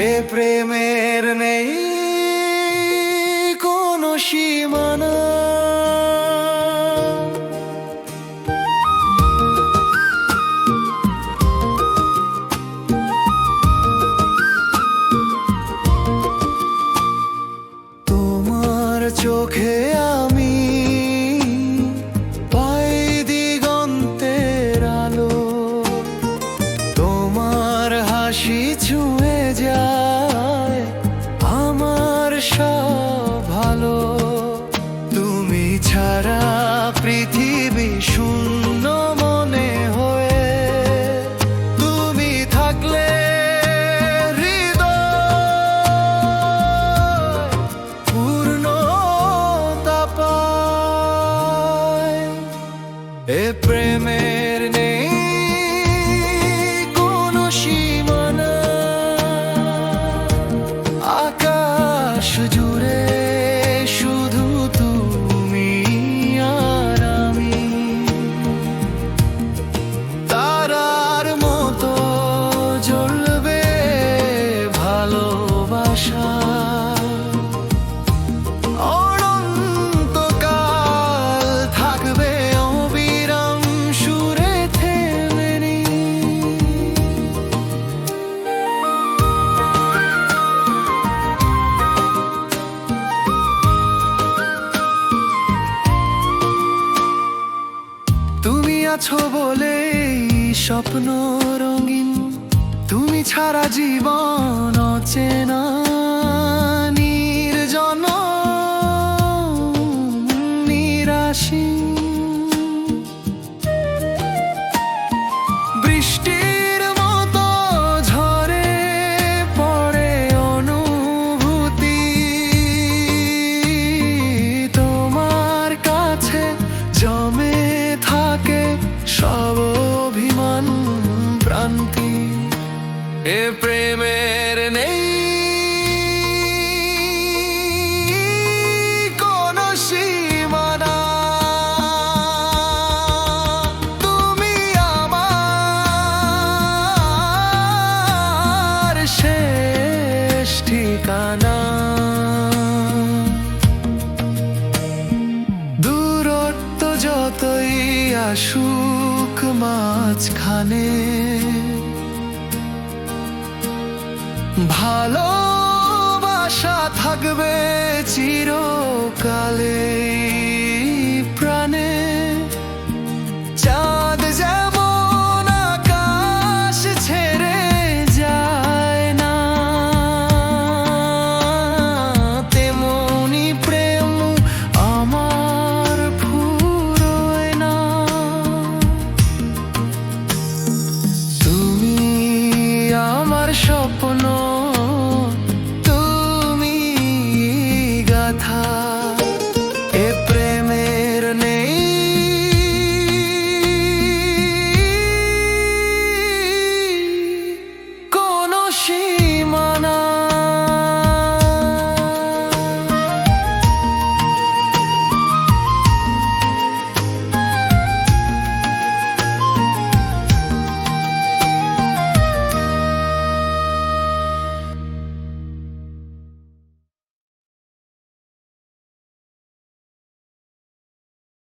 এ প্রেমের নেই যায় আমার সব ভালো তুমি ছাড়া পৃথিবী শূন্য মনে হয়ে তুমি থাকলে হৃদয় পূর্ণতা পায়। এ প্রেমের নেই আকাশ জুড়ে আছো বলে স্বপ্ন রঙিন। তুমি ছাড়া জীবন অচেনা নির্জন নিরাশী। বৃষ্টির মতো ঝরে পড়ে অনুভূতি। তোমার কাছে জমে এ প্রেমের নেই কোনো সীমানা। তুমি আমার শেষ ঠিকানা। দূরত্ব যতই আসুক মাঝখানে ভালোবাসা থাকবে চিরকালে।